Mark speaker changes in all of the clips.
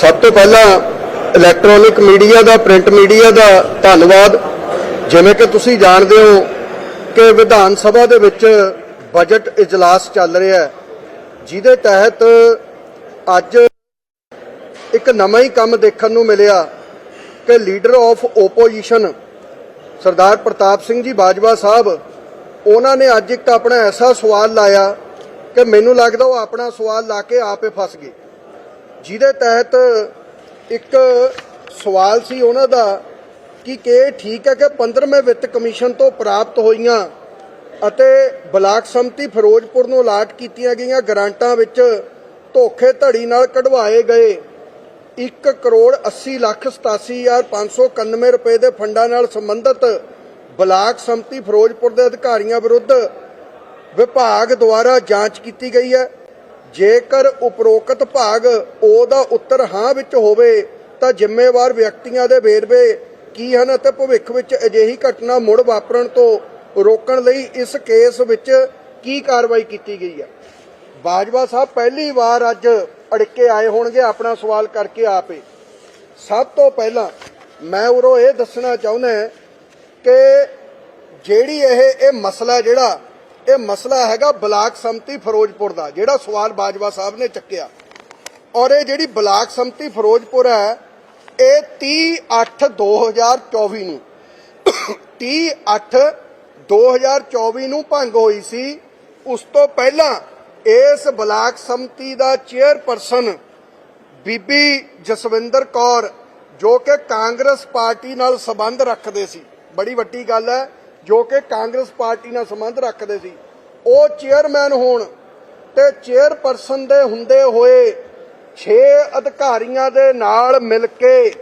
Speaker 1: ਸਭ ਤੋਂ ਪਹਿਲਾਂ ਇਲੈਕਟ੍ਰੋਨਿਕ ਮੀਡੀਆ ਦਾ ਪ੍ਰਿੰਟ ਮੀਡੀਆ ਦਾ ਧੰਨਵਾਦ। ਜਿਵੇਂ ਕਿ ਤੁਸੀਂ ਜਾਣਦੇ ਹੋ ਕਿ ਵਿਧਾਨ ਸਭਾ ਦੇ ਵਿੱਚ ਬਜਟ ਇਜਲਾਸ ਚੱਲ ਰਿਹਾ ਹੈ। ਜਿਹਦੇ ਤਹਿਤ ਅੱਜ ਇੱਕ ਨਵਾਂ ਹੀ ਕੰਮ ਦੇਖਣ ਨੂੰ ਮਿਲਿਆ ਕਿ leader of opposition Sardar Partap Singh ji Bajwa Sahib, ਉਹਨਾਂ ਨੇ ਅੱਜ ਇੱਕ ਆਪਣਾ ਐਸਾ ਸਵਾਲ ਲਾਇਆ ਕਿ ਮੈਨੂੰ ਲੱਗਦਾ ਉਹ ਆਪਣਾ ਸਵਾਲ ਲਾ ਕੇ ਆਪੇ ਫਸ ਗਏ। ਜਿਹਦੇ ਤਹਿਤ ਇੱਕ ਸਵਾਲ ਸੀ ਉਹਨਾਂ ਦਾ ਕਿ ਕਿ ਠੀਕ ਹੈ ਕਿ 15ਵੇਂ ਵਿੱਤ ਕਮਿਸ਼ਨ ਤੋਂ ਪ੍ਰਾਪਤ ਹੋਈਆਂ ਅਤੇ ਬਲਾਕ ਸੰਮਤੀ ਫਿਰੋਜ਼ਪੁਰ ਨੂੰ ਅਲਾਟ ਕੀਤੀਆਂ ਗਈਆਂ ਗ੍ਰਾਂਟਾਂ ਵਿੱਚ ਧੋਖੇ ਧੜੀ ਨਾਲ ਕਢਵਾਏ ਗਏ 1 ਕਰੋੜ 80 ਲੱਖ 87591 ਰੁਪਏ ਦੇ ਫੰਡਾਂ ਨਾਲ ਸੰਬੰਧਿਤ ਬਲਾਕ ਸੰਮਤੀ ਫਿਰੋਜ਼ਪੁਰ ਦੇ ਅਧਿਕਾਰੀਆਂ ਵਿਰੁੱਧ ਵਿਭਾਗ ਦੁਆਰਾ ਜਾਂਚ ਕੀਤੀ ਗਈ ਹੈ। ਜੇਕਰ ਉਪਰੋਕਤ ਭਾਗ ਉਹਦਾ ਉੱਤਰ ਹਾਂ ਵਿੱਚ ਹੋਵੇ, ਤਾਂ ਜ਼ਿੰਮੇਵਾਰ ਵਿਅਕਤੀਆਂ ਦੇ ਵੇਰਵੇ ਕੀ ਹਨ ਅਤੇ ਭਵਿੱਖ ਵਿੱਚ ਅਜਿਹੀ ਘਟਨਾ ਮੁੜ ਵਾਪਰਨ ਤੋਂ ਰੋਕਣ ਲਈ ਇਸ ਕੇਸ ਵਿੱਚ ਕੀ ਕਾਰਵਾਈ ਕੀਤੀ ਗਈ ਹੈ? ਬਾਜਵਾ ਸਾਹਿਬ, ਪਹਿਲੀ ਵਾਰ ਅੱਜ ਅੜਕੇ ਆਏ ਹੋਣਗੇ ਆਪਣਾ ਸਵਾਲ ਕਰਕੇ ਆਪੇ। ਸਭ ਤੋਂ ਪਹਿਲਾਂ ਮੈਂ ਉਰੋਂ ਇਹ ਦੱਸਣਾ ਚਾਹੁੰਦਾ ਕਿ ਜਿਹੜੀ ਇਹ ਇਹ ਮਸਲਾ ਜਿਹੜਾ ਇਹ ਮਸਲਾ ਹੈਗਾ ਬਲਾਕ ਸੰਮਤੀ ਫਿਰੋਜ਼ਪੁਰ ਦਾ, ਜਿਹੜਾ ਸਵਾਲ ਬਾਜਵਾ ਸਾਹਿਬ ਨੇ ਚੱਕਿਆ। ਔਰ ਇਹ ਜਿਹੜੀ ਬਲਾਕ ਸੰਮਤੀ ਫਿਰੋਜ਼ਪੁਰ ਹੈ, ਇਹ 30 8 2024 ਨੂੰ 30 8 2024 ਨੂੰ ਭੰਗ ਹੋਈ ਸੀ। ਉਸ ਤੋਂ ਪਹਿਲਾਂ ਇਸ ਬਲਾਕ ਸੰਮਤੀ ਦਾ ਚੇਅਰਪਰਸਨ ਬੀਬੀ ਜਸਵਿੰਦਰ ਕੌਰ, ਜੋ ਕਿ ਕਾਂਗਰਸ ਪਾਰਟੀ ਨਾਲ ਸੰਬੰਧ ਰੱਖਦੇ ਸੀ। ਬੜੀ ਵੱਡੀ ਗੱਲ ਹੈ ਜੋ ਕਿ ਕਾਂਗਰਸ ਪਾਰਟੀ ਨਾਲ ਸੰਬੰਧ ਰੱਖਦੇ ਸੀ। ਉਹ ਚੇਅਰਮੈਨ ਹੋਣ ਤੇ ਚੇਅਰਪਰਸਨ ਦੇ ਹੁੰਦੇ ਹੋਏ 6 ਅਧਿਕਾਰੀਆਂ ਦੇ ਨਾਲ ਮਿਲ ਕੇ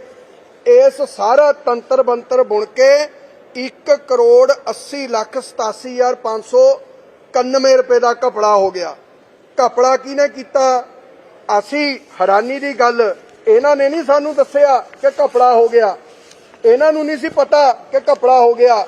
Speaker 1: ਇਸ ਸਾਰਾ ਤੰਤਰ ਬੰਤਰ ਬੁਣ ਕੇ 1 ਕਰੋੜ 80 ਲੱਖ 87591 ਰੁਪਏ ਦਾ ਕਪੜਾ ਹੋ ਗਿਆ। ਕਪੜਾ ਕਿਹਨੇ ਕੀਤਾ? ਅਸੀਂ ਹੈਰਾਨੀ ਦੀ ਗੱਲ, ਇਹਨਾਂ ਨੇ ਨਹੀਂ ਸਾਨੂੰ ਦੱਸਿਆ ਕਿ ਕਪੜਾ ਹੋ ਗਿਆ। ਇਹਨਾਂ ਨੂੰ ਨਹੀਂ ਸੀ ਪਤਾ ਕਿ ਕਪੜਾ ਹੋ ਗਿਆ।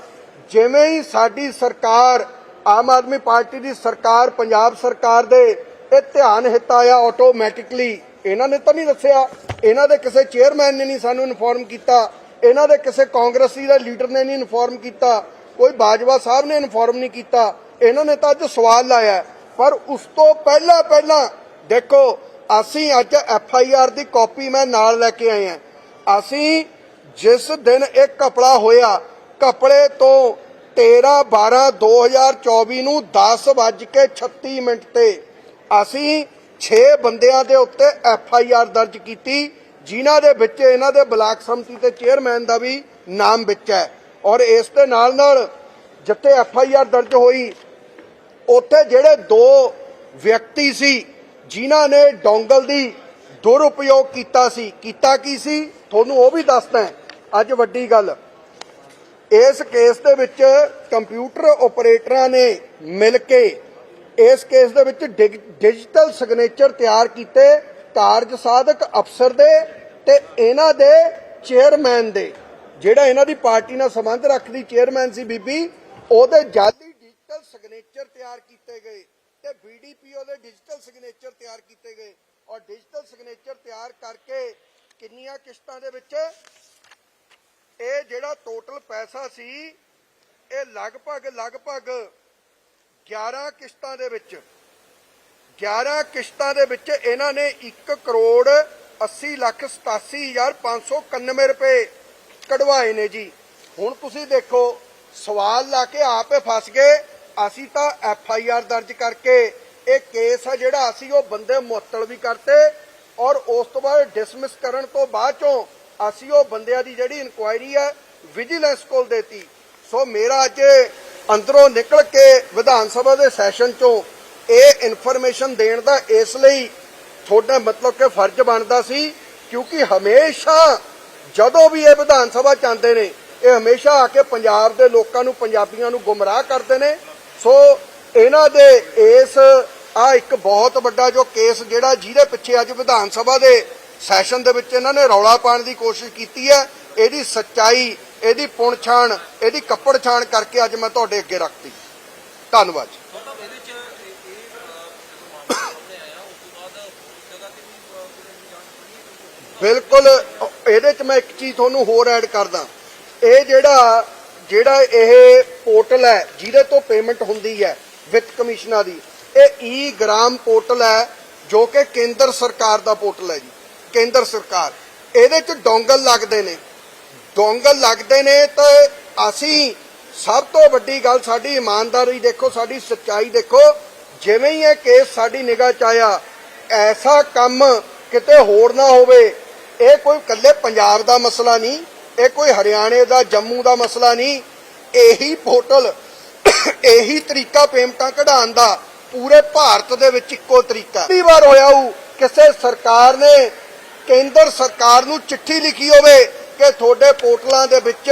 Speaker 1: ਜਿਵੇਂ ਹੀ ਸਾਡੀ ਸਰਕਾਰ, ਆਮ ਆਦਮੀ ਪਾਰਟੀ ਦੀ ਸਰਕਾਰ, ਪੰਜਾਬ ਸਰਕਾਰ ਦੇ ਇਹ ਧਿਆਨ ਹਿੱਤ ਆਇਆ ਆਟੋਮੈਟਿਕਲੀ ਇਹਨਾਂ ਨੇ ਤਾਂ ਨਹੀਂ ਦੱਸਿਆ। ਇਹਨਾਂ ਦੇ ਕਿਸੇ ਚੇਅਰਮੈਨ ਨੇ ਨਹੀਂ ਸਾਨੂੰ ਇਨਫੋਰਮ ਕੀਤਾ। ਇਹਨਾਂ ਦੇ ਕਿਸੇ ਕਾਂਗਰਸੀ ਦੇ ਲੀਡਰ ਨੇ ਨਹੀਂ ਇਨਫੋਰਮ ਕੀਤਾ। ਕੋਈ ਬਾਜਵਾ ਸਾਹਿਬ ਨੇ ਇਨਫੋਰਮ ਨਹੀਂ ਕੀਤਾ। ਇਹਨਾਂ ਨੇ ਤਾਂ ਅੱਜ ਸਵਾਲ ਲਾਇਆ ਪਰ ਉਸ ਤੋਂ ਪਹਿਲਾਂ ਪਹਿਲਾਂ ਦੇਖੋ, ਅਸੀਂ ਅੱਜ ਐਫ ਆਈ ਆਰ ਦੀ ਕਾਪੀ ਮੈਂ ਨਾਲ ਲੈ ਕੇ ਆਏ ਹਾਂ। ਅਸੀਂ ਜਿਸ ਦਿਨ ਇਹ ਕਪੜਾ ਹੋਇਆ ਕਪੜੇ ਤੋਂ 13 12 2024 ਨੂੰ 10:36 ਮਿੰਟ ਤੇ ਅਸੀਂ 6 ਬੰਦਿਆਂ ਦੇ ਉੱਤੇ ਐਫ ਆਈ ਆਰ ਦਰਜ ਕੀਤੀ, ਜਿਨ੍ਹਾਂ ਦੇ ਵਿੱਚ ਇਹਨਾਂ ਦੇ ਬਲਾਕ ਸੰਮਤੀ ਤੇ ਚੇਅਰਮੈਨ ਦਾ ਵੀ ਨਾਮ ਵਿੱਚ ਹੈ। ਔਰ ਇਸ ਦੇ ਨਾਲ ਨਾਲ ਜਿੱਥੇ ਐਫ ਆਈ ਆਰ ਦਰਜ ਹੋਈ, ਉੱਥੇ ਜਿਹੜੇ ਦੋ ਵਿਅਕਤੀ ਸੀ, ਜਿਨ੍ਹਾਂ ਨੇ ਡੋਂਗਲ ਦੀ ਦੁਰਉਪਯੋਗ ਕੀਤਾ ਸੀ, ਕੀਤਾ ਕੀ ਸੀ? ਤੁਹਾਨੂੰ ਉਹ ਵੀ ਦੱਸਦਾ ਅੱਜ ਵੱਡੀ ਗੱਲ ਇਸ ਕੇਸ ਦੇ ਵਿੱਚ ਕੰਪਿਊਟਰ ਆਪਰੇਟਰਾਂ ਨੇ ਮਿਲ ਕੇ ਇਸ ਕੇਸ ਦੇ ਵਿੱਚ ਡਿਜੀਟਲ ਸਿਗਨੇਚਰ ਤਿਆਰ ਕੀਤੇ ਕਾਰਜ ਸਾਧਕ ਅਫਸਰ ਦੇ ਤੇ ਇਹਨਾਂ ਦੇ ਚੇਅਰਮੈਨ ਦੇ। ਜਿਹੜਾ ਇਹਨਾਂ ਦੀ ਪਾਰਟੀ ਨਾਲ ਸੰਬੰਧ ਰੱਖਦੀ ਚੇਅਰਮੈਨ ਸੀ ਬੀਬੀ, ਉਹਦੇ ਜਾਲੀ ਡਿਜੀਟਲ ਸਿਗਨੇਚਰ ਤਿਆਰ ਕੀਤੇ ਗਏ ਤੇ ਬੀਡੀਪੀਓ ਦੇ ਡਿਜੀਟਲ ਸਿਗਨੇਚਰ ਤਿਆਰ ਕੀਤੇ ਗਏ। ਔਰ ਡਿਜੀਟਲ ਸਿਗਨੇਚਰ ਤਿਆਰ ਕਰਕੇ ਕਿੰਨੀਆਂ ਕਿਸ਼ਤਾਂ ਦੇ ਵਿੱਚ ਇਹ ਜਿਹੜਾ ਟੋਟਲ ਪੈਸਾ ਸੀ, ਇਹ ਲਗਭਗ ਲਗਭਗ 11 ਕਿਸ਼ਤਾਂ ਦੇ ਵਿੱਚ 11 ਕਿਸ਼ਤਾਂ ਦੇ ਵਿੱਚ ਇਹਨਾਂ ਨੇ 1 ਕਰੋੜ 80 ਲੱਖ 87591 ਰੁਪਏ ਕਢਵਾਏ ਨੇ ਜੀ। ਹੁਣ ਤੁਸੀਂ ਦੇਖੋ, ਸਵਾਲ ਲਾ ਕੇ ਆਪੇ ਫਸ ਗਏ। ਅਸੀਂ ਤਾਂ ਐਫ ਆਈ ਆਰ ਦਰਜ ਕਰਕੇ ਇਹ ਕੇਸ ਆ ਜਿਹੜਾ ਅਸੀਂ ਉਹ ਬੰਦੇ ਮੁਅੱਤਲ ਵੀ ਕਰਤੇ ਔਰ ਉਸ ਤੋਂ ਬਾਅਦ ਡਿਸਮਿਸ ਕਰਨ ਤੋਂ ਬਾਅਦ ਚੋਂ ਅਸੀਂ ਉਹ ਬੰਦਿਆਂ ਦੀ ਜਿਹੜੀ ਇਨਕੁਆਇਰੀ ਹੈ ਵਿਜੀਲੈਂਸ ਕੋਲ ਦੇਤੀ। ਸੋ ਮੇਰਾ ਅੱਜ ਅੰਦਰੋਂ ਨਿਕਲ ਕੇ ਵਿਧਾਨ ਸਭਾ ਦੇ ਸੈਸ਼ਨ ਚੋਂ ਇਹ ਇਨਫੋਰਮੇਸ਼ਨ ਦੇਣ ਦਾ ਇਸ ਲਈ ਤੁਹਾਡਾ ਮਤਲਬ ਕਿ ਫਰਜ਼ ਬਣਦਾ ਸੀ, ਕਿਉਂਕਿ ਹਮੇਸ਼ਾ ਜਦੋਂ ਵੀ ਇਹ ਵਿਧਾਨ ਸਭਾ ਚ ਆਉਂਦੇ ਨੇ, ਇਹ ਹਮੇਸ਼ਾ ਆ ਕੇ ਪੰਜਾਬ ਦੇ ਲੋਕਾਂ ਨੂੰ, ਪੰਜਾਬੀਆਂ ਨੂੰ ਗੁੰਮਰਾਹ ਕਰਦੇ ਨੇ। ਸੋ ਇਹਨਾਂ ਦੇ ਇਸ, ਆ ਇੱਕ ਬਹੁਤ ਵੱਡਾ ਜੋ ਕੇਸ ਜਿਹੜਾ ਜਿਹਦੇ ਪਿੱਛੇ ਅੱਜ ਵਿਧਾਨ ਸਭਾ ਦੇ ਸੈਸ਼ਨ ਦੇ ਵਿੱਚ ਇਹਨਾਂ ਨੇ ਰੌਲਾ ਪਾਉਣ ਦੀ ਕੋਸ਼ਿਸ਼ ਕੀਤੀ ਹੈ। ਇਹਦੀ ਸੱਚਾਈ ਇਹਦੀ ਪੁਣਛਾਣ ਇਹਦੀ ਕੱਪੜ ਛਾਣ ਕਰਕੇ ਅੱਜ ਮੈਂ ਤੁਹਾਡੇ ਅੱਗੇ ਰੱਖਤੀ। ਧੰਨਵਾਦ ਬਿਲਕੁਲ ਇਹਦੇ ਚ ਮੈਂ ਇੱਕ ਚੀਜ਼ ਤੁਹਾਨੂੰ ਹੋਰ ਐਡ ਕਰਦਾ। ਇਹ ਜਿਹੜਾ ਜਿਹੜਾ ਇਹ ਪੋਰਟਲ ਹੈ ਜਿਹਦੇ ਤੋਂ ਪੇਮੈਂਟ ਹੁੰਦੀ ਹੈ ਵਿੱਤ ਕਮਿਸ਼ਨਾਂ ਦੀ ਇਹ ਈ ਗ੍ਰਾਮ ਪੋਰਟਲ ਹੈ ਜੋ ਕਿ ਕੇਂਦਰ ਸਰਕਾਰ ਦਾ ਪੋਰਟਲ ਹੈ ਜੀ। ਕੇਂਦਰ ਸਰਕਾਰ। ਇਹਦੇ ਚ ਡੋਂਗਲ ਲੱਗਦੇ ਨੇ। ਡੋਂਗਲ ਲੱਗਦੇ ਨੇ ਤਾਂ ਅਸੀਂ ਸਭ ਤੋਂ ਵੱਡੀ ਗੱਲ ਸਾਡੀ ਇਮਾਨਦਾਰੀ ਦੇਖੋ, ਸਾਡੀ ਸੱਚਾਈ ਦੇਖੋ। ਜਿਵੇਂ ਹੀ ਇਹ ਕੇਸ ਸਾਡੀ ਨਿਗਾਹ ਚ ਆਇਆ, ਐਸਾ ਕੰਮ ਕਿਤੇ ਹੋਰ ਨਾ ਹੋਵੇ। ਇਹ ਕੋਈ ਇਕੱਲੇ ਪੰਜਾਬ ਦਾ ਮਸਲਾ ਨਹੀਂ, ਇਹ ਕੋਈ ਹਰਿਆਣੇ ਦਾ, ਜੰਮੂ ਦਾ ਮਸਲਾ ਨਹੀਂ। ਇਹੀ ਪੋਰਟਲ, ਇਹੀ ਤਰੀਕਾ ਪੇਮੈਂਟਾਂ ਕਢਾਉਣ ਦਾ ਪੂਰੇ ਭਾਰਤ ਦੇ ਵਿੱਚ ਇੱਕੋ ਤਰੀਕਾ। ਪਹਿਲੀ ਵਾਰ ਹੋਇਆ ਉਹ ਕਿਸੇ ਸਰਕਾਰ ਨੇ ਕੇਂਦਰ ਸਰਕਾਰ ਨੂੰ ਚਿੱਠੀ ਲਿਖੀ ਹੋਵੇ ਕਿ ਤੁਹਾਡੇ ਪੋਰਟਲਾਂ ਦੇ ਵਿੱਚ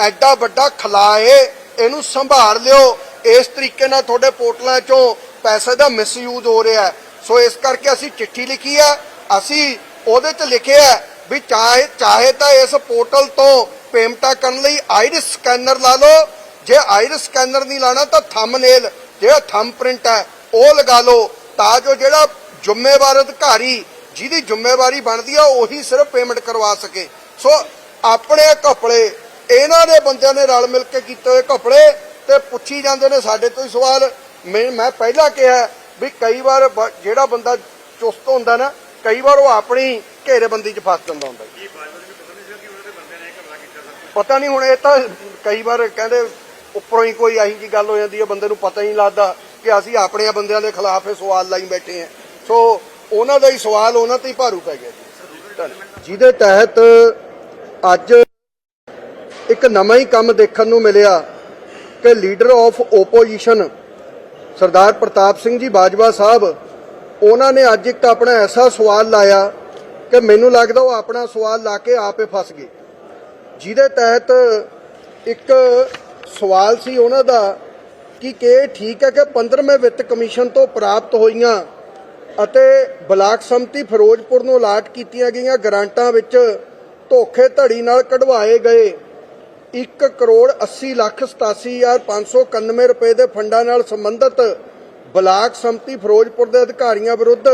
Speaker 1: ਐਡਾ ਵੱਡਾ ਖਲਾ ਏ, ਇਹਨੂੰ ਸੰਭਾਲ ਲਿਓ। ਇਸ ਤਰੀਕੇ ਨਾਲ ਤੁਹਾਡੇ ਪੋਰਟਲਾਂ ਚੋਂ ਪੈਸੇ ਦਾ ਮਿਸਯੂਜ਼ ਹੋ ਰਿਹਾ ਸੋ ਇਸ ਕਰਕੇ ਅਸੀਂ ਚਿੱਠੀ ਲਿਖੀ ਹੈ। ਅਸੀਂ ਉਹਦੇ 'ਚ ਲਿਖਿਆ ਵੀ ਚਾਹੇ ਚਾਹੇ ਤਾਂ ਇਸ ਪੋਰਟਲ ਤੋਂ ਪੇਮੈਂਟਾਂ ਕਰਨ ਲਈ ਆਈਰਿਸ ਸਕੈਨਰ ਲਾ ਲਓ। ਜੇ ਆਈਰਿਸ ਸਕੈਨਰ ਨਹੀਂ ਲਾਣਾ ਤਾਂ ਥੰਬਨੇਲ ਜਿਹੜਾ ਥੰਬ ਪ੍ਰਿੰਟ ਹੈ, ਉਹ ਲਗਾ ਲਓ। ਤਾਂ ਜੋ ਜਿਹੜਾ ਜ਼ਿੰਮੇਵਾਰ ਅਧਿਕਾਰੀ ਜਿਹਦੀ ਜ਼ਿੰਮੇਵਾਰੀ ਬਣਦੀ ਆ ਉਹੀ ਸਿਰਫ ਪੇਮੈਂਟ ਕਰਵਾ ਸਕੇ। ਸੋ ਆਪਣੇ ਕਪੜੇ ਇਹਨਾਂ ਦੇ ਬੰਦਿਆਂ ਨੇ ਰਲ ਮਿਲ ਕੇ ਕੀਤੇ ਹੋਏ ਕਪੜੇ ਤੇ ਪੁੱਛੀ ਜਾਂਦੇ ਨੇ ਸਾਡੇ ਤੋਂ ਹੀ ਸਵਾਲ। ਮੈਂ ਮੈਂ ਪਹਿਲਾਂ ਕਿਹਾ ਵੀ ਕਈ ਵਾਰ ਜਿਹੜਾ ਬੰਦਾ ਚੁਸਤ ਹੁੰਦਾ ਨਾ ਕਈ ਵਾਰ ਉਹ ਆਪਣੀ ਘੇਰੇਬੰਦੀ 'ਚ ਫਸ ਜਾਂਦਾ ਹੁੰਦਾ। ਪਤਾ ਨਹੀਂ ਹੁਣ ਇਹ ਤਾਂ ਕਈ ਵਾਰ ਕਹਿੰਦੇ ਉੱਪਰੋਂ ਹੀ ਕੋਈ ਇਹੀ ਜੀ ਗੱਲ ਹੋ ਜਾਂਦੀ ਹੈ ਬੰਦੇ ਨੂੰ ਪਤਾ ਹੀ ਨਹੀਂ ਲੱਗਦਾ ਕਿ ਅਸੀਂ ਆਪਣੇ ਬੰਦਿਆਂ ਦੇ ਖਿਲਾਫ ਇਹ ਸਵਾਲ ਲਾਈ ਬੈਠੇ ਹਾਂ ਸੋ ਉਹਨਾਂ ਦਾ ਹੀ ਸਵਾਲ, ਉਹਨਾਂ ਤੇ ਹੀ ਭਾਰੂ ਪੈ ਗਿਆ ਜੀ। ਜਿਹਦੇ ਤਹਿਤ ਅੱਜ ਇੱਕ ਨਵਾਂ ਹੀ ਕੰਮ ਦੇਖਣ ਨੂੰ ਮਿਲਿਆ ਕਿ leader of opposition Sardar Partap Singh ji Bajwa Sahib, ਉਹਨਾਂ ਨੇ ਅੱਜ ਇੱਕ ਆਪਣਾ ਐਸਾ ਸਵਾਲ ਲਾਇਆ ਕਿ ਮੈਨੂੰ ਲੱਗਦਾ ਉਹ ਆਪਣਾ ਸਵਾਲ ਲਾ ਕੇ ਆਪੇ ਫਸ ਗਏ। ਜਿਹਦੇ ਤਹਿਤ ਇੱਕ ਸਵਾਲ ਸੀ ਉਹਨਾਂ ਦਾ ਕਿ ਕਿ ਠੀਕ ਹੈ ਕਿ 15ਵੇਂ ਵਿੱਤ ਕਮਿਸ਼ਨ ਤੋਂ ਪ੍ਰਾਪਤ ਹੋਈਆਂ ਅਤੇ ਬਲਾਕ ਸੰਮਤੀ ਫਿਰੋਜ਼ਪੁਰ ਨੂੰ ਅਲਾਟ ਕੀਤੀਆਂ ਗਈਆਂ ਗ੍ਰਾਂਟਾਂ ਵਿੱਚ ਧੋਖੇ ਧੜੀ ਨਾਲ ਕਢਵਾਏ ਗਏ। 1 ਕਰੋੜ 80 ਲੱਖ 87591 ਰੁਪਏ ਦੇ ਫੰਡਾਂ ਨਾਲ ਸੰਬੰਧਿਤ ਬਲਾਕ ਸੰਮਤੀ ਫਿਰੋਜ਼ਪੁਰ ਦੇ ਅਧਿਕਾਰੀਆਂ ਵਿਰੁੱਧ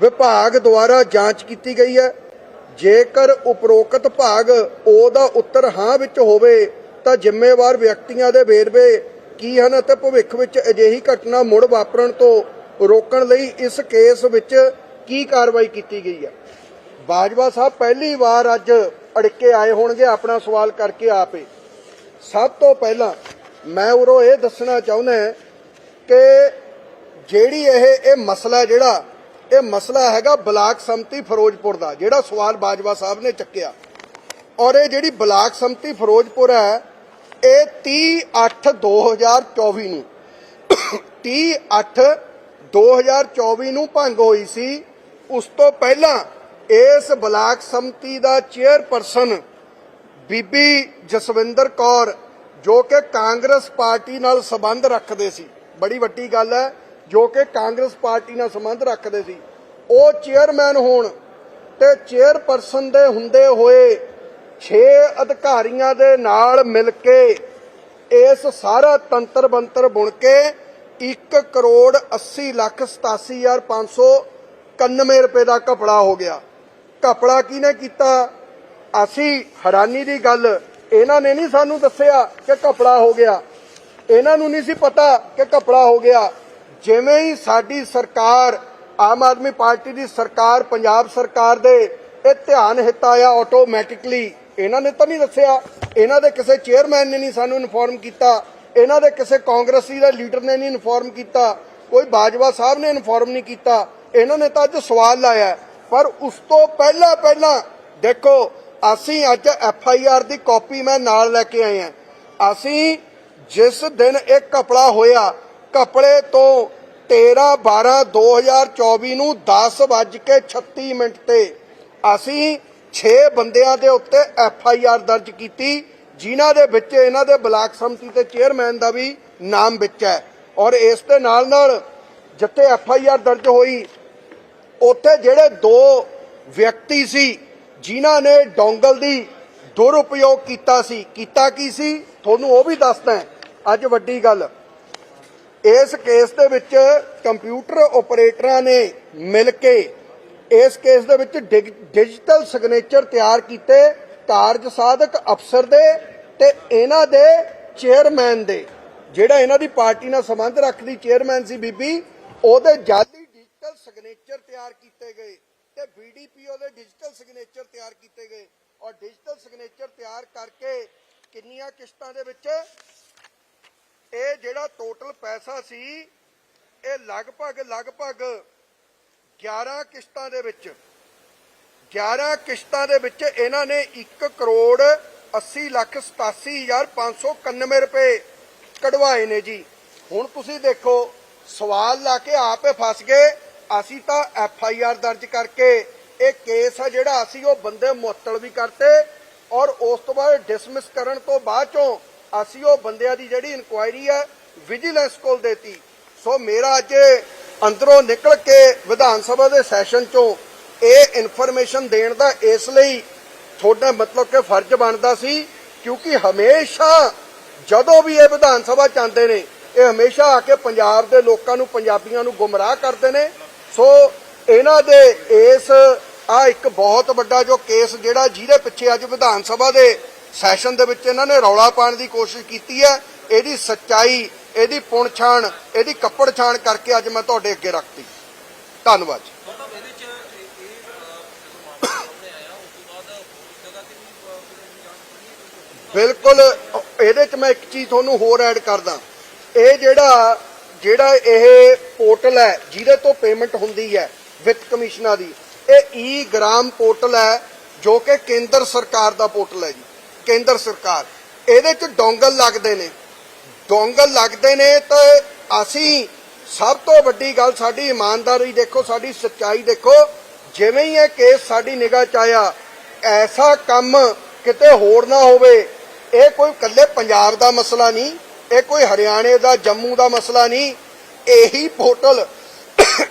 Speaker 1: ਵਿਭਾਗ ਦੁਆਰਾ ਜਾਂਚ ਕੀਤੀ ਗਈ ਹੈ। ਜੇਕਰ ਉਪਰੋਕਤ ਭਾਗ O ਦਾ ਉੱਤਰ ਹਾਂ ਵਿੱਚ ਹੋਵੇ, ਤਾਂ ਜ਼ਿੰਮੇਵਾਰ ਵਿਅਕਤੀਆਂ ਦੇ ਵੇਰਵੇ ਕੀ ਹਨ ਅਤੇ ਭਵਿੱਖ ਵਿੱਚ ਅਜਿਹੀ ਘਟਨਾ ਮੁੜ ਵਾਪਰਨ ਤੋਂ ਰੋਕਣ ਲਈ ਇਸ ਕੇਸ ਵਿੱਚ ਕੀ ਕਾਰਵਾਈ ਕੀਤੀ ਗਈ ਹੈ? ਬਾਜਵਾ ਸਾਹਿਬ, ਪਹਿਲੀ ਵਾਰ ਅੱਜ ਅੜਕੇ ਆਏ ਹੋਣਗੇ ਆਪਣਾ ਸਵਾਲ ਕਰਕੇ ਆਪੇ। ਸਭ ਤੋਂ ਪਹਿਲਾਂ ਮੈਂ ਉਰੋਂ ਇਹ ਦੱਸਣਾ ਚਾਹੁੰਦਾ ਕਿ ਜਿਹੜੀ ਇਹ ਇਹ ਮਸਲਾ ਜਿਹੜਾ, ਇਹ ਮਸਲਾ ਹੈਗਾ ਬਲਾਕ ਸੰਮਤੀ ਫਿਰੋਜ਼ਪੁਰ ਦਾ, ਜਿਹੜਾ ਸਵਾਲ ਬਾਜਵਾ ਸਾਹਿਬ ਨੇ ਚੱਕਿਆ। ਔਰ ਇਹ ਜਿਹੜੀ ਬਲਾਕ ਸੰਮਤੀ ਫਿਰੋਜ਼ਪੁਰ ਹੈ, ਇਹ 30/8/2024 ਨੂੰ 30/8/2024 ਨੂੰ ਭੰਗ ਹੋਈ ਸੀ, ਉਸ ਤੋਂ ਪਹਿਲਾਂ ਇਸ ਬਲਾਕ ਸੰਮਤੀ ਦਾ ਚੇਅਰਪਰਸਨ ਬੀਬੀ ਜਸਵਿੰਦਰ ਕੌਰ, ਜੋ ਕਿ ਕਾਂਗਰਸ ਪਾਰਟੀ ਨਾਲ ਸੰਬੰਧ ਰੱਖਦੇ ਸੀ, ਬੜੀ ਵੱਡੀ ਗੱਲ ਹੈ, ਜੋ ਕਿ ਕਾਂਗਰਸ ਪਾਰਟੀ ਨਾਲ ਸੰਬੰਧ ਰੱਖਦੇ ਸੀ, ਉਹ ਚੇਅਰਮੈਨ ਹੋਣ ਤੇ ਚੇਅਰਪਰਸਨ ਦੇ ਹੁੰਦੇ ਹੋਏ 6 ਅਧਿਕਾਰੀਆਂ ਦੇ ਨਾਲ ਮਿਲ ਕੇ ਇਸ ਸਾਰਾ ਤੰਤਰ ਬੰਤਰ ਬੁਣ ਕੇ 1 ਕਰੋੜ 80 ਲੱਖ 87591 ਰੁਪਏ ਦਾ ਕਪੜਾ ਹੋ ਗਿਆ। ਕਪੜਾ ਕਿਹਨੇ ਕੀਤਾ? ਅਸੀਂ ਹੈਰਾਨੀ ਦੀ ਗੱਲ, ਇਹਨਾਂ ਨੇ ਨਹੀਂ ਸਾਨੂੰ ਦੱਸਿਆ ਕਿ ਕਪੜਾ ਹੋ ਗਿਆ। ਇਹਨਾਂ ਨੂੰ ਨਹੀਂ ਸੀ ਪਤਾ ਕਿ ਕਪੜਾ ਹੋ ਗਿਆ। ਜਿਵੇਂ ਹੀ ਸਾਡੀ ਸਰਕਾਰ, ਆਮ ਆਦਮੀ ਪਾਰਟੀ ਦੀ ਸਰਕਾਰ, ਪੰਜਾਬ ਸਰਕਾਰ ਦੇ ਇਹ ਧਿਆਨ ਹਿੱਤ ਆਟੋਮੈਟਿਕਲੀ ਇਹਨਾਂ ਨੇ ਤਾਂ ਨਹੀਂ ਦੱਸਿਆ। ਇਹਨਾਂ ਦੇ ਕਿਸੇ ਚੇਅਰਮੈਨ ਨੇ ਨਹੀਂ ਸਾਨੂੰ ਇਨਫੋਰਮ ਕੀਤਾ। ਇਹਨਾਂ ਦੇ ਕਿਸੇ ਕਾਂਗਰਸੀ ਦੇ ਲੀਡਰ ਨੇ ਨਹੀਂ ਇਨਫੋਰਮ ਕੀਤਾ, ਕੋਈ ਬਾਜਵਾ ਸਾਹਿਬ ਨੇ ਇਨਫੋਰਮ ਨਹੀਂ ਕੀਤਾ, ਇਹਨਾਂ ਨੇ ਤਾਂ ਅੱਜ ਸਵਾਲ ਲਾਇਆ। ਪਰ ਉਸ ਤੋਂ ਪਹਿਲਾਂ ਪਹਿਲਾਂ, ਦੇਖੋ, ਅਸੀਂ ਅੱਜ ਐਫ ਆਈ ਆਰ ਦੀ ਕਾਪੀ ਮੈਂ ਨਾਲ ਲੈ ਕੇ ਆਏ ਹਾਂ। ਅਸੀਂ ਜਿਸ ਦਿਨ ਇਹ ਕਪੜਾ ਹੋਇਆ ਕਪੜੇ ਤੋਂ 13 12 2024 ਨੂੰ 10:36 ਮਿੰਟ ਤੇ ਅਸੀਂ 6 ਬੰਦਿਆਂ ਦੇ ਉੱਤੇ ਐਫ ਆਈ ਆਰ ਦਰਜ ਕੀਤੀ। ਜਿਨ੍ਹਾਂ ਦੇ ਵਿੱਚ ਇਹਨਾਂ ਦੇ ਬਲਾਕ ਸੰਮਤੀ ਤੇ ਚੇਅਰਮੈਨ ਦਾ ਵੀ ਨਾਮ ਵਿੱਚ ਹੈ। ਔਰ ਇਸ ਦੇ ਨਾਲ ਨਾਲ ਜਿੱਥੇ ਐਫ ਆਈ ਆਰ ਦਰਜ ਹੋਈ, ਉੱਥੇ ਜਿਹੜੇ ਦੋ ਵਿਅਕਤੀ ਸੀ, ਜਿਨ੍ਹਾਂ ਨੇ ਡੋਂਗਲ ਦੀ ਦੁਰਉਪਯੋਗ ਕੀਤਾ ਸੀ, ਕੀਤਾ ਕੀ ਸੀ? ਤੁਹਾਨੂੰ ਉਹ ਵੀ ਦੱਸਦਾ ਅੱਜ ਵੱਡੀ ਗੱਲ, ਇਸ ਕੇਸ ਦੇ ਵਿੱਚ ਕੰਪਿਊਟਰ ਆਪਰੇਟਰਾਂ ਨੇ ਮਿਲ ਕੇ ਇਸ ਕੇਸ ਦੇ ਵਿੱਚ ਡਿਗ- ਡਿਜੀਟਲ ਸਿਗਨੇਚਰ ਤਿਆਰ ਕੀਤੇ। ਕਾਰਜ ਸਾਧਕ ਅਫਸਰ ਦੇ ਤੇ ਇਹਨਾਂ ਦੇ ਚੇਅਰਮੈਨ ਦੇ। ਜਿਹੜਾ ਇਹਨਾਂ ਦੀ ਪਾਰਟੀ ਨਾਲ ਸੰਬੰਧ ਰੱਖਦੀ ਚੇਅਰਮੈਨ ਸੀ ਬੀਬੀ, ਉਹਦੇ ਜਾਲੀ ਡਿਜੀਟਲ ਸਿਗਨੇਚਰ ਤਿਆਰ ਕੀਤੇ ਗਏ ਤੇ ਬੀਡੀਪੀਓ ਦੇ ਡਿਜੀਟਲ ਸਿਗਨੇਚਰ ਤਿਆਰ ਕੀਤੇ ਗਏ। ਔਰ ਡਿਜੀਟਲ ਸਿਗਨੇਚਰ ਤਿਆਰ ਕਰਕੇ ਕਿੰਨੀਆਂ ਕਿਸ਼ਤਾਂ ਦੇ ਵਿੱਚ ਇਹ ਜਿਹੜਾ ਟੋਟਲ ਪੈਸਾ ਸੀ, ਇਹ ਲਗਭਗ ਲਗਭਗ 11 ਕਿਸ਼ਤਾਂ ਦੇ ਵਿੱਚ 11 ਕਿਸ਼ਤਾਂ ਦੇ ਵਿੱਚ ਇਹਨਾਂ ਨੇ 1 ਕਰੋੜ 80 ਲੱਖ 87591 ਰੁਪਏ ਕਢਵਾਏ ਨੇ ਜੀ। ਹੁਣ ਤੁਸੀਂ ਦੇਖੋ, ਸਵਾਲ ਲਾ ਕੇ ਆਪੇ ਫਸ ਗਏ। ਅਸੀਂ ਤਾਂ ਐਫ ਆਈ ਆਰ ਦਰਜ ਕਰਕੇ ਇਹ ਕੇਸ ਆ ਜਿਹੜਾ ਅਸੀਂ ਉਹ ਬੰਦੇ ਮੁਅੱਤਲ ਵੀ ਕਰਤੇ ਔਰ ਉਸ ਤੋਂ ਬਾਅਦ ਡਿਸਮਿਸ ਕਰਨ ਤੋਂ ਬਾਅਦ ਚੋਂ ਅਸੀਂ ਉਹ ਬੰਦਿਆਂ ਦੀ ਜਿਹੜੀ ਇਨਕੁਆਇਰੀ ਹੈ ਵਿਜੀਲੈਂਸ ਕੋਲ ਦੇਤੀ। ਸੋ ਮੇਰਾ ਅੱਜ ਅੰਦਰੋਂ ਨਿਕਲ ਕੇ ਵਿਧਾਨ ਸਭਾ ਦੇ ਸੈਸ਼ਨ ਚੋਂ ਇਹ ਇਨਫੋਰਮੇਸ਼ਨ ਦੇਣ ਦਾ ਇਸ ਲਈ ਤੁਹਾਡਾ ਮਤਲਬ ਕਿ ਫਰਜ਼ ਬਣਦਾ ਸੀ, ਕਿਉਂਕਿ ਹਮੇਸ਼ਾ ਜਦੋਂ ਵੀ ਇਹ ਵਿਧਾਨ ਸਭਾ ਚ ਆਉਂਦੇ ਨੇ, ਇਹ ਹਮੇਸ਼ਾ ਆ ਕੇ ਪੰਜਾਬ ਦੇ ਲੋਕਾਂ ਨੂੰ, ਪੰਜਾਬੀਆਂ ਨੂੰ ਗੁੰਮਰਾਹ ਕਰਦੇ ਨੇ। ਸੋ ਇਹਨਾਂ ਦੇ ਇਸ, ਆ ਇੱਕ ਬਹੁਤ ਵੱਡਾ ਜੋ ਕੇਸ ਜਿਹੜਾ ਜਿਹਦੇ ਪਿੱਛੇ ਅੱਜ ਵਿਧਾਨ ਸਭਾ ਦੇ ਸੈਸ਼ਨ ਦੇ ਵਿੱਚ ਇਹਨਾਂ ਨੇ ਰੌਲਾ ਪਾਉਣ ਦੀ ਕੋਸ਼ਿਸ਼ ਕੀਤੀ ਹੈ, ਇਹਦੀ ਸੱਚਾਈ, ਇਹਦੀ ਪੁਣਛਾਣ, ਇਹਦੀ ਕੱਪੜ ਛਾਣ ਕਰਕੇ ਅੱਜ ਮੈਂ ਤੁਹਾਡੇ ਅੱਗੇ ਰੱਖਤੀ। ਧੰਨਵਾਦ ਜੀ
Speaker 2: ਮਤਲਬ ਇਹਦੇ ਚ ਇਹ ਇਹ ਅਹ, ਜਦੋਂ ਮਾਮਲਾ ਸਾਹਮਣੇ ਆਇਆ ਉਸ ਤੋਂ ਬਾਅਦ ਹੋਰ ਜਗ੍ਹਾ ਤੇ ਵੀ ਅਹ, ਫਿਰ ਇਹਦੀ ਜਾਂਚ ਕਰਨੀ ਹੈ
Speaker 1: ਬਿਲਕੁਲ, ਇਹਦੇ ਚ ਮੈਂ ਇੱਕ ਚੀਜ਼ ਤੁਹਾਨੂੰ ਹੋਰ ਐਡ ਕਰਦਾ। ਇਹ ਜਿਹੜਾ ਜਿਹੜਾ ਇਹ ਪੋਰਟਲ ਹੈ, ਜਿਹਦੇ ਤੋਂ ਪੇਮੈਂਟ ਹੁੰਦੀ ਹੈ ਵਿੱਤ ਕਮਿਸ਼ਨਾਂ ਦੀ, ਇਹ ਈ ਗ੍ਰਾਮ ਪੋਰਟਲ ਹੈ, ਜੋ ਕਿ ਕੇਂਦਰ ਸਰਕਾਰ ਦਾ ਪੋਰਟਲ ਹੈ ਜੀ, ਕੇਂਦਰ ਸਰਕਾਰ। ਇਹਦੇ ਚ ਡੋਂਗਲ ਲੱਗਦੇ ਨੇ। ਡੋਂਗਲ ਲੱਗਦੇ ਨੇ ਤਾਂ ਅਸੀਂ ਸਭ ਤੋਂ ਵੱਡੀ ਗੱਲ ਸਾਡੀ ਇਮਾਨਦਾਰੀ ਦੇਖੋ, ਸਾਡੀ ਸੱਚਾਈ ਦੇਖੋ, ਜਿਵੇਂ ਹੀ ਇਹ ਕੇਸ ਸਾਡੀ ਨਿਗਾਹ ਚ ਆਇਆ, ਐਸਾ ਕੰਮ ਕਿਤੇ ਹੋਰ ਨਾ ਹੋਵੇ ਇਹ ਕੋਈ ਇਕੱਲੇ ਪੰਜਾਬ ਦਾ ਮਸਲਾ ਨਹੀਂ, ਇਹ ਕੋਈ ਹਰਿਆਣੇ ਦਾ, ਜੰਮੂ ਦਾ ਮਸਲਾ ਨਹੀਂ। ਇਹੀ ਪੋਰਟਲ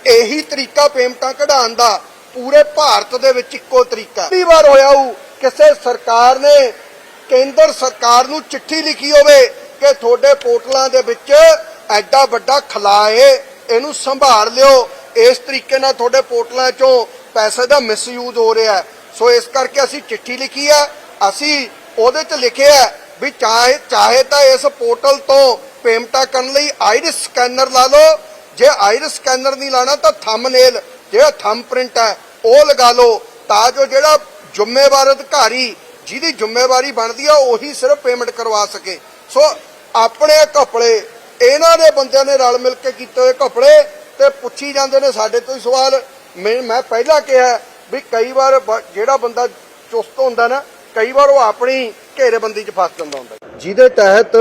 Speaker 1: ਇਹੀ ਤਰੀਕਾ ਪੇਮੈਂਟਾਂ ਕਢਾਉਣ ਦਾ ਪੂਰੇ ਭਾਰਤ ਦੇ ਵਿੱਚ ਇੱਕੋ ਤਰੀਕਾ। ਪਹਿਲੀ ਵਾਰ ਹੋਇਆ ਉਹ, ਕਿਸੇ ਸਰਕਾਰ ਨੇ, ਕੇਂਦਰ ਸਰਕਾਰ ਨੂੰ ਚਿੱਠੀ ਲਿਖੀ ਹੋਵੇ ਕਿ ਤੁਹਾਡੇ ਪੋਰਟਲਾਂ ਦੇ ਵਿੱਚ ਐਡਾ ਵੱਡਾ ਖਲਾ ਏ, ਇਹਨੂੰ ਸੰਭਾਲ ਲਿਓ। ਇਸ ਤਰੀਕੇ ਨਾਲ ਤੁਹਾਡੇ ਪੋਰਟਲਾਂ 'ਚੋਂ ਪੈਸੇ ਦਾ ਮਿਸਯੂਜ਼ ਹੋ ਰਿਹਾ। ਸੋ ਇਸ ਕਰਕੇ ਅਸੀਂ ਚਿੱਠੀ ਲਿਖੀ ਹੈ ਅਸੀਂ ਉਹਦੇ 'ਚ ਲਿਖਿਆ ਵੀ ਚਾਹੇ ਚਾਹੇ ਤਾਂ ਇਸ ਪੋਰਟਲ ਤੋਂ ਪੇਮੈਂਟਾਂ ਕਰਨ ਲਈ ਆਈਰਿਸ ਸਕੈਨਰ ਲਾ ਲਓ। ਜੇ ਆਈਰਿਸ ਸਕੈਨਰ ਨਹੀਂ ਲਾਣਾ ਤਾਂ ਥੰਬਨੇਲ ਜਿਹੜਾ ਥੰਬ ਪ੍ਰਿੰਟ ਹੈ, ਉਹ ਲਗਾ ਲਓ। ਤਾਂ ਜੋ ਜਿਹੜਾ ਜ਼ਿੰਮੇਵਾਰ ਅਧਿਕਾਰੀ ਜਿਹਦੀ ਜ਼ਿੰਮੇਵਾਰੀ ਬਣਦੀ ਆ, ਉਹੀ ਸਿਰਫ ਪੇਮੈਂਟ ਕਰਵਾ ਸਕੇ। ਸੋ ਆਪਣੇ ਘਪਲੇ, ਇਹਨਾਂ ਦੇ ਬੰਦਿਆਂ ਨੇ ਰਲ ਮਿਲ ਕੇ ਕੀਤੇ ਹੋਏ ਘਪਲੇ ਤੇ ਪੁੱਛੀ ਜਾਂਦੇ ਨੇ ਸਾਡੇ ਤੋਂ ਹੀ ਸਵਾਲ। ਮੈਂ ਮੈਂ ਪਹਿਲਾਂ ਕਿਹਾ ਵੀ ਕਈ ਵਾਰ ਜਿਹੜਾ ਬੰਦਾ ਚੁਸਤ ਹੁੰਦਾ ਨਾ ਕਈ ਵਾਰ ਉਹ ਆਪਣੀ ਘੇਰੇਬੰਦੀ 'ਚ ਫਸ ਜਾਂਦਾ ਹੁੰਦਾ। ਜਿਹਦੇ ਤਹਿਤ